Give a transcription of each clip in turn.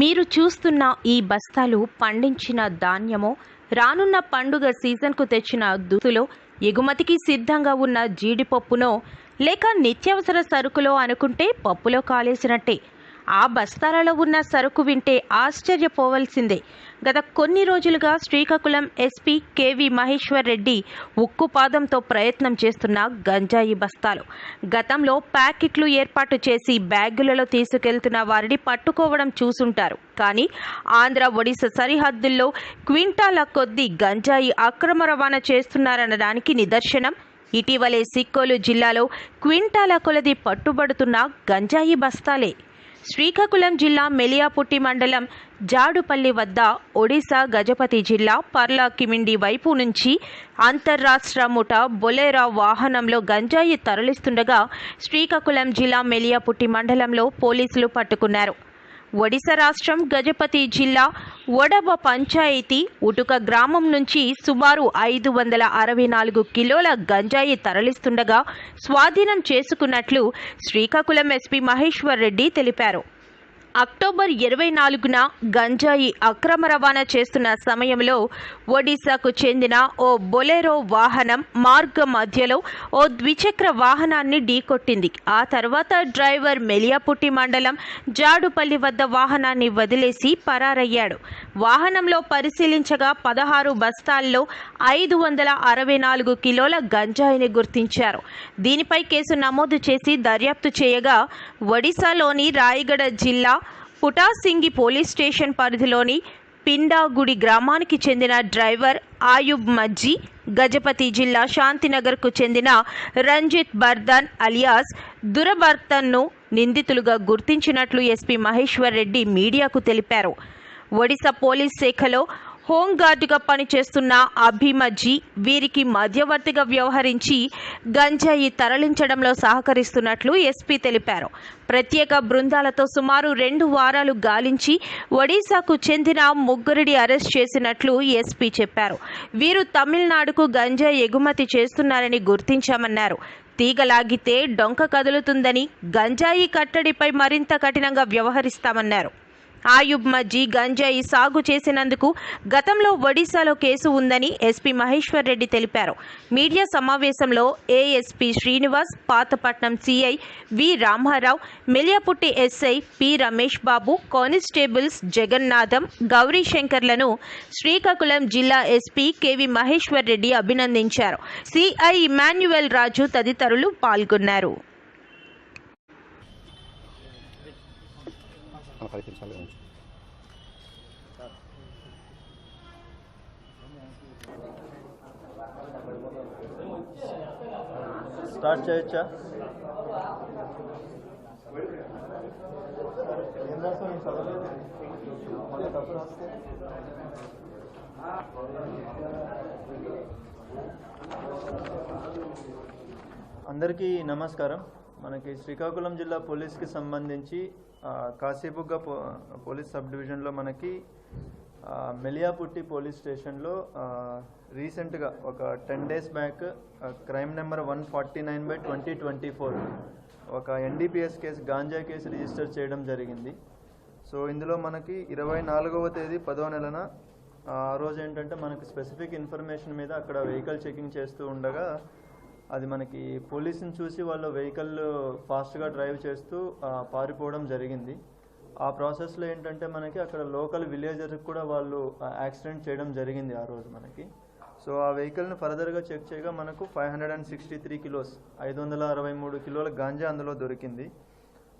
మీరు చూస్తున్న ఈ బస్తాలు పండించిన ధాన్యమో రానున్న పండుగ సీజన్కు తెచ్చిన దుస్తులో ఎగుమతికి సిద్ధంగా ఉన్న జీడిపప్పునో లేక నిత్యావసర సరుకులో అనుకుంటే పప్పులో కాలేసినట్టే. ఆ బస్తాలలో ఉన్న సరుకు వింటే ఆశ్చర్యపోవలసిందే. గత కొన్ని రోజులుగా శ్రీకాకుళం ఎస్పీ కేవి మహేశ్వర్ రెడ్డి ఉక్కు పాదంతో ప్రయత్నం చేస్తున్న గంజాయి బస్తాలు. గతంలో ప్యాకెట్లు ఏర్పాటు చేసి బ్యాగులలో తీసుకెళ్తున్న వారిని పట్టుకోవడం చూసుంటారు. కానీ ఆంధ్ర ఒడిశా సరిహద్దుల్లో క్వింటాల కొద్దీ గంజాయి అక్రమ రవాణా చేస్తున్నారనడానికి నిదర్శనం. ఇటీవలే సిక్కోలు జిల్లాలో క్వింటాల కొలది పట్టుబడుతున్న గంజాయి బస్తాలే. శ్రీకాకుళం జిల్లా మెలియాపుట్టి మండలం జాడుపల్లి వద్ద ఒడిశా గజపతి జిల్లా పర్లా కిమిండి వైపు నుంచి అంతర్రాష్ట్ర ముఠ బొలేరా వాహనంలో గంజాయి తరలిస్తుండగా శ్రీకాకుళం జిల్లా మెలియాపుట్టి మండలంలో పోలీసులు పట్టుకున్నారు. ఒడిశా రాష్ట్రం గజపతి జిల్లా ఒడబ పంచాయతీ ఉటుక గ్రామం నుంచి సుమారు ఐదు వందల అరవై నాలుగు కిలోల గంజాయి తరలిస్తుండగా స్వాధీనం చేసుకున్నట్లు శ్రీకాకుళం ఎస్పీ మహేశ్వర్ రెడ్డి తెలిపారు. అక్టోబర్ ఇరవై నాలుగున గంజాయి అక్రమ రవాణా చేస్తున్న సమయంలో ఒడిశాకు చెందిన ఓ బొలెరో వాహనం మార్గ మధ్యలో ఓ ద్విచక్ర వాహనాన్ని ఢీకొట్టింది. ఆ తర్వాత డ్రైవర్ మెలియాపుట్టి మండలం జాడుపల్లి వద్ద వాహనాన్ని వదిలేసి పరారయ్యాడు. వాహనంలో పరిశీలించగా పదహారు బస్తాల్లో ఐదు వందల అరవై నాలుగు కిలోల గంజాయిని గుర్తించారు. దీనిపై కేసు నమోదు చేసి దర్యాప్తు చేయగా ఒడిశాలోని రాయగడ జిల్లా పుటాసింగి పోలీస్ స్టేషన్ పరిధిలోని పిండాగుడి గ్రామానికి చెందిన డ్రైవర్ ఆయుబ్ మజ్జీ గజపతి జిల్లా శాంతినగర్కు చెందిన రంజిత్ బర్దన్ అలియాస్ దురబర్తన్ను నిందితులుగా గుర్తించినట్లు ఎస్పీ మహేశ్వర్ రెడ్డి మీడియాకు తెలిపారు. ఒడిశా పోలీస్ శాఖలో హోంగార్డుగా పనిచేస్తున్న అభిమజ్జీ వీరికి మధ్యవర్తిగా వ్యవహరించి గంజాయి తరలించడంలో సహకరిస్తున్నట్లు ఎస్పీ తెలిపారు. ప్రత్యేక బృందాలతో సుమారు రెండు వారాలు గాలించి ఒడిశాకు చెందిన ముగ్గురిని అరెస్ట్ చేసినట్లు ఎస్పీ చెప్పారు. వీరు తమిళనాడుకు గంజాయి ఎగుమతి చేస్తున్నారని గుర్తించామన్నారు. తీగలాగితే డొంక కదులుతుందని గంజాయి కట్టడిపై మరింత కఠినంగా వ్యవహరిస్తామన్నారు. ఆయుబ్ మజ్జీ గంజాయి సాగు చేసినందుకు గతంలో ఒడిశాలో కేసు ఉందని ఎస్పీ మహేశ్వర్ రెడ్డి తెలిపారు. మీడియా సమావేశంలో ASP Srinivas Pathapatnam CI V Ramarao Meliaputti SI P Ramesh Babu constables Jagannatham Gouri శంకర్లను Srikakulam జిల్లా ఎస్పీ కెవి మహేశ్వర్ రెడ్డి అభినందించారు. సిఐ ఇమాన్యువల్ రాజు తదితరులు పాల్గొన్నారు. ఒక పది నిమిషాలు ఉంచు. స్టార్ట్ చేయొచ్చా అందరికీ నమస్కారం మనకి శ్రీకాకుళం జిల్లా పోలీస్కి సంబంధించి ఆ, పో పోలీస్ సబ్ డివిజన్లో మనకి మెలియాపుట్టి పోలీస్ స్టేషన్లో రీసెంట్గా ఒక ten days back crime number one forty nine by twenty twenty four ఒక NDPS case ganja case register చేయడం జరిగింది. సో ఇందులో మనకి ఇరవై నాలుగవ తేదీ పదో నెలన ఆ రోజు ఏంటంటే మనకి స్పెసిఫిక్ ఇన్ఫర్మేషన్ మీద అక్కడ వెహికల్ చెకింగ్ చేస్తూ ఉండగా అది మనకి పోలీసుని చూసి వాళ్ళు వెహికల్ ఫాస్ట్గా డ్రైవ్ చేస్తూ పారిపోవడం జరిగింది. ఆ ప్రాసెస్లో ఏంటంటే మనకి అక్కడ లోకల్ విలేజర్కి కూడా వాళ్ళు యాక్సిడెంట్ చేయడం జరిగింది ఆ రోజు మనకి. సో ఆ వెహికల్ని ఫర్దర్గా చెక్ చేయగా మనకు five hundred and sixty three kilos ఐదు వందల అరవై మూడు కిలోల గాంజా అందులో దొరికింది.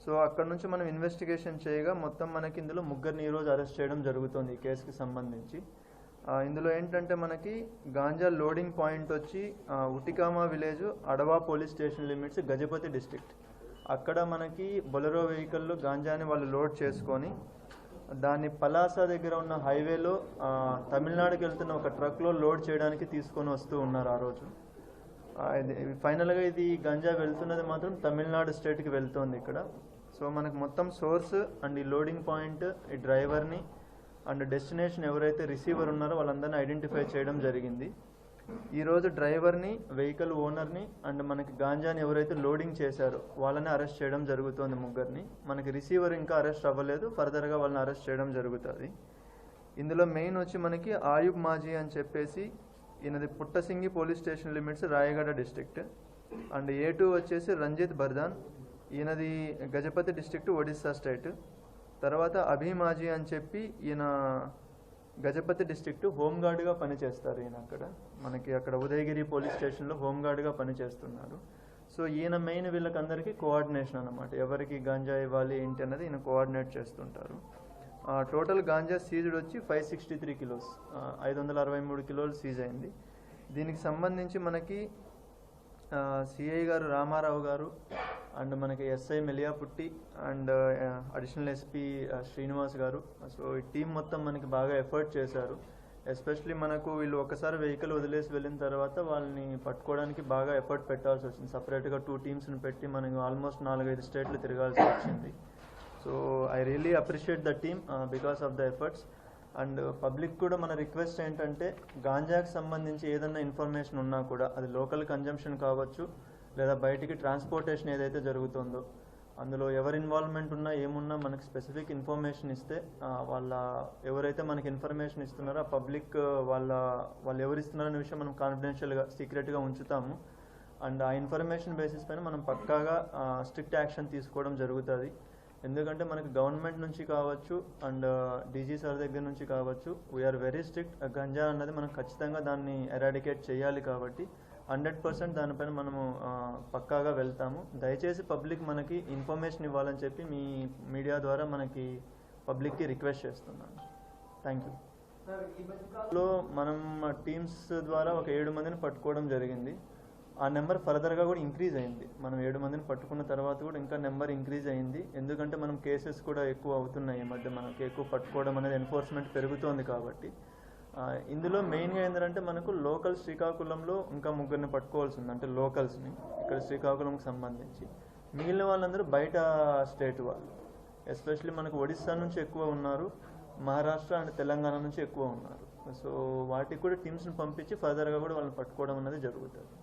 సో అక్కడ నుంచి మనం ఇన్వెస్టిగేషన్ చేయగా మొత్తం మనకి ఇందులో ముగ్గురిని ఈరోజు అరెస్ట్ చేయడం జరుగుతుంది ఈ కేసుకి సంబంధించి. ఇందులో ఏంటంటే మనకి గాంజా లోడింగ్ పాయింట్ వచ్చి Utikama village Adava police station limits Gajapati district. అక్కడ మనకి బొలెరో వెహికల్లో గాంజాని వాళ్ళు లోడ్ చేసుకొని దాన్ని పలాస దగ్గర ఉన్న హైవేలో తమిళనాడుకి వెళ్తున్న ఒక ట్రక్లో లోడ్ చేయడానికి తీసుకొని వస్తూ ఉన్నారు ఆ రోజు. ఇది ఫైనల్గా ఇది గంజా వెళ్తున్నది మాత్రం తమిళనాడు స్టేట్కి వెళ్తుంది ఇక్కడ. సో మనకు మొత్తం సోర్స్ అండ్ ఈ లోడింగ్ పాయింట్ ఈ డ్రైవర్ని అండ్ డెస్టినేషన్ ఎవరైతే రిసీవర్ ఉన్నారో వాళ్ళందరినీ ఐడెంటిఫై చేయడం జరిగింది. ఈరోజు డ్రైవర్ని వెహికల్ ఓనర్ని అండ్ మనకి గాంజాని ఎవరైతే లోడింగ్ చేశారో వాళ్ళని అరెస్ట్ చేయడం జరుగుతుంది ముగ్గురిని. మనకి రిసీవర్ ఇంకా అరెస్ట్ అవ్వలేదు ఫర్దర్గా వాళ్ళని అరెస్ట్ చేయడం జరుగుతుంది. ఇందులో మెయిన్ వచ్చి మనకి ఆయుబ్ మాజీ అని చెప్పేసి ఈయనది Puttasingi police station limits Rayagada district. And A two వచ్చేసి రంజిత్ బర్దాన్. ఈయనది గజపతి డిస్ట్రిక్ట్ ఒడిస్సా స్టేట్. తర్వాత అభిమాజీ అని చెప్పి ఈయన గజపతి డిస్ట్రిక్ట్ హోంగార్డ్గా పనిచేస్తారు ఈయన అక్కడ. మనకి అక్కడ ఉదయగిరి పోలీస్ స్టేషన్లో హోంగార్డ్గా పనిచేస్తున్నారు. సో ఈయన మెయిన్ వీళ్ళకందరికీ కోఆర్డినేషన్ అనమాట ఎవరికి గాంజా ఇవ్వాలి ఏంటి అన్నది ఈయన కోఆర్డినేట్ చేస్తుంటారు. టోటల్ గాంజా సీజ్డ్ వచ్చి ఫైవ్ సిక్స్టీ త్రీ కిలోస్. ఐదు వందల అరవై మూడు కిలోలు సీజ్ అయింది. దీనికి సంబంధించి మనకి సిఐ గారు రామారావు గారు అండ్ మనకి ఎస్ఐ మెలియా పుట్టి అండ్ అడిషనల్ ఎస్పీ శ్రీనివాస్ గారు. సో ఈ టీం మొత్తం మనకి బాగా ఎఫర్ట్ చేశారు. ఎస్పెషలీ మనకు వీళ్ళు ఒకసారి వెహికల్ వదిలేసి వెళ్ళిన తర్వాత వాళ్ళని పట్టుకోవడానికి బాగా ఎఫర్ట్ పెట్టాల్సి వచ్చింది. సపరేట్గా టూ టీమ్స్ని పెట్టి మనకి ఆల్మోస్ట్ నాలుగైదు స్టేట్లు తిరగాల్సి వచ్చింది. So I really appreciate the team because of the efforts and public కూడా మన రిక్వెస్ట్ ఏంటంటే గాంజాకి సంబంధించి ఏదన్నా ఇన్ఫర్మేషన్ ఉన్నా కూడా అది లోకల్ కన్జంప్షన్ కావచ్చు లేదా బయటికి ట్రాన్స్పోర్టేషన్ ఏదైతే జరుగుతుందో అందులో ఎవరి ఇన్వాల్వ్మెంట్ ఉన్నా ఏమున్నా మనకు స్పెసిఫిక్ ఇన్ఫర్మేషన్ ఇస్తే వాళ్ళ ఎవరైతే మనకి ఇన్ఫర్మేషన్ ఇస్తున్నారో ఆ పబ్లిక్ వాళ్ళ వాళ్ళు ఎవరు ఇస్తున్నారనే విషయం మనం కాన్ఫిడెన్షియల్గా సీక్రెట్గా ఉంచుతాము. అండ్ ఆ ఇన్ఫర్మేషన్ బేసిస్ పైన మనం పక్కాగా స్ట్రిక్ట్ యాక్షన్ తీసుకోవడం జరుగుతుంది. ఎందుకంటే మనకి గవర్నమెంట్ నుంచి కావచ్చు అండ్ డీజీ సార్ దగ్గర నుంచి కావచ్చు వీఆర్ వెరీ స్ట్రిక్ట్ గంజా అన్నది మనం ఖచ్చితంగా దాన్ని ఎరాడికేట్ చేయాలి కాబట్టి హండ్రెడ్ పర్సెంట్ దానిపైన మనము పక్కాగా వెళ్తాము. దయచేసి పబ్లిక్ మనకి ఇన్ఫర్మేషన్ ఇవ్వాలని చెప్పి మీ మీడియా ద్వారా మనకి పబ్లిక్కి రిక్వెస్ట్ చేస్తున్నాను. Thank you. లో మనం టీమ్స్ ద్వారా ఒక ఏడు మందిని పట్టుకోవడం జరిగింది. ఆ నెంబర్ ఫర్దర్గా కూడా ఇంక్రీజ్ అయింది. మనం ఏడు మందిని పట్టుకున్న తర్వాత కూడా ఇంకా నెంబర్ ఇంక్రీజ్ అయింది. ఎందుకంటే మనం కేసెస్ కూడా ఎక్కువ అవుతున్నాయి ఈ మధ్య. మనకి ఎక్కువ పట్టుకోవడం అనేది ఎన్ఫోర్స్మెంట్ పెరుగుతోంది కాబట్టి. ఇందులో మెయిన్గా ఏంటంటే మనకు లోకల్ శ్రీకాకుళంలో ఇంకా ముగ్గురిని పట్టుకోవాల్సి ఉంది అంటే లోకల్స్ని ఇక్కడ శ్రీకాకుళంకి సంబంధించి. మిగిలిన వాళ్ళందరూ బయట స్టేట్ వాళ్ళు. ఎస్పెషల్లీ మనకు ఒడిస్సా నుంచి ఎక్కువ ఉన్నారు మహారాష్ట్ర అండ్ తెలంగాణ నుంచి ఎక్కువ ఉన్నారు. సో వాటికి కూడా టీమ్స్ని పంపించి ఫర్దర్గా కూడా వాళ్ళని పట్టుకోవడం అనేది జరుగుతుంది.